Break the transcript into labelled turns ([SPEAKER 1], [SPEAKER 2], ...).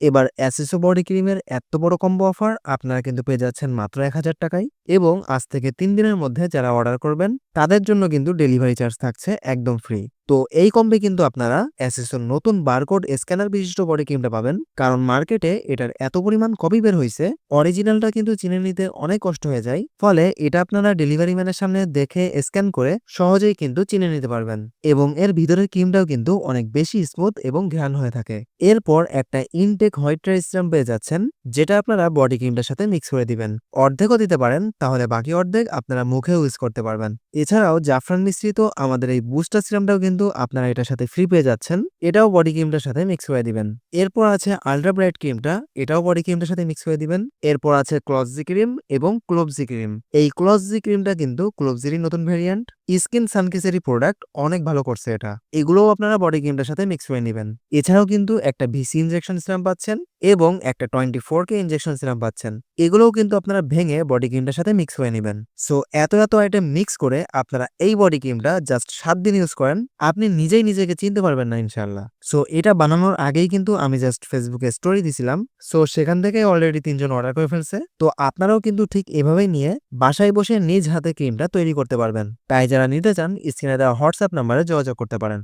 [SPEAKER 1] এবার অ্যাসেসো বডি ক্রিমের এত বড় কম্বো অফার আপনারা কিন্তু পেয়ে যাচ্ছেন মাত্র এক হাজার টাকায় এবং আজ থেকে তিন দিনের মধ্যে যারা অর্ডার করবেন তাদের জন্য কিন্তু ডেলিভারি চার্জ থাকছে একদম ফ্রি। তো এই কম্বে কিন্তু আপনারা অ্যাসিসোর নতুন বারকোড স্ক্যানার বিশিষ্ট বডি ক্রিমটা পাবেন, কারণ মার্কেটে এটার এত পরিমাণ কপি বের হয়েছে অরিজিনালটা কিন্তু চিনে নিতে অনেক কষ্ট হয়ে যায়, ফলে এটা আপনারা ডেলিভারি ম্যানের সামনে দেখে স্ক্যান করে সহজেই কিন্তু চিনে নিতে পারবেন। এবং এর ভিতরের ক্রিমটাও কিন্তু অনেক বেশি স্মুথ এবং ঘ্রাণ হয়ে থাকে। এরপর একটা ইনটেক হোয়াইট সিরাম পেয়ে যাচ্ছেন, যেটা আপনারা বডি ক্রিমটার সাথে মিক্স করে দিবেন। অর্ধেকও দিতে পারেন, তাহলে বাকি অর্ধেক আপনারা মুখেও ইউজ করতে পারবেন। এছাড়াও জাফরান মিশ্রিত আমাদের এই বুস্টার সিরামটাও কিন্তু আপনারা এটার সাথে ফ্রি পেয়ে যাচ্ছেন। এটাও বডি ক্রিমটার সাথে মিক্স করে দিবেন। এরপর আছে আলট্রা ব্রাইট ক্রিমটা এটাও বডি ক্রিমটার সাথে মিক্স করে দিবেন। এরপর আছে ক্লজি ক্রিম এবং ক্লোবজি ক্রিম এই ক্লজি ক্রিমটা কিন্তু ক্লোবজিরই নতুন ভেরিয়েন্ট স্কিন সানকিসেরই প্রোডাক্ট অনেক ভালো করছে এটা। এগুলোও আপনারা বডি ক্রিমটার সাথে মিক্স করে নেবেন। এছাড়াও কিন্তু একটা ভিসি ইনজেকশন সিরাম পাচ্ছেন এবং একটা twenty four K injection serum পাচ্ছেন। এগুলোও কিন্তু আপনারা ভেঙে বডি ক্রিমটার সাথে মিক্স করে নেবেন। সো এত এত আইটেম মিক্স করে আপনারা এই বডি ক্রিমটা জাস্ট সাত দিন ইউজ করেন, আপনি নিজেই নিজেকে চিনতে পারবেন না ইনশাল্লাহ সো এটা বানানোর আগেই কিন্তু আমি জাস্ট ফেসবুকে স্টোরি দিছিলাম। সো সেখান থেকে অলরেডি তিনজন অর্ডার করে ফেলছে। তো আপনারাও কিন্তু ঠিক এভাবেই নিয়ে বাসায় বসে নিজ হাতে ক্রিমটা তৈরি করতে পারবেন। তাই যারা নিতে চান, স্ক্রিনে দেওয়া হোয়াটসঅ্যাপ নাম্বারে যোগাযোগ করতে পারেন।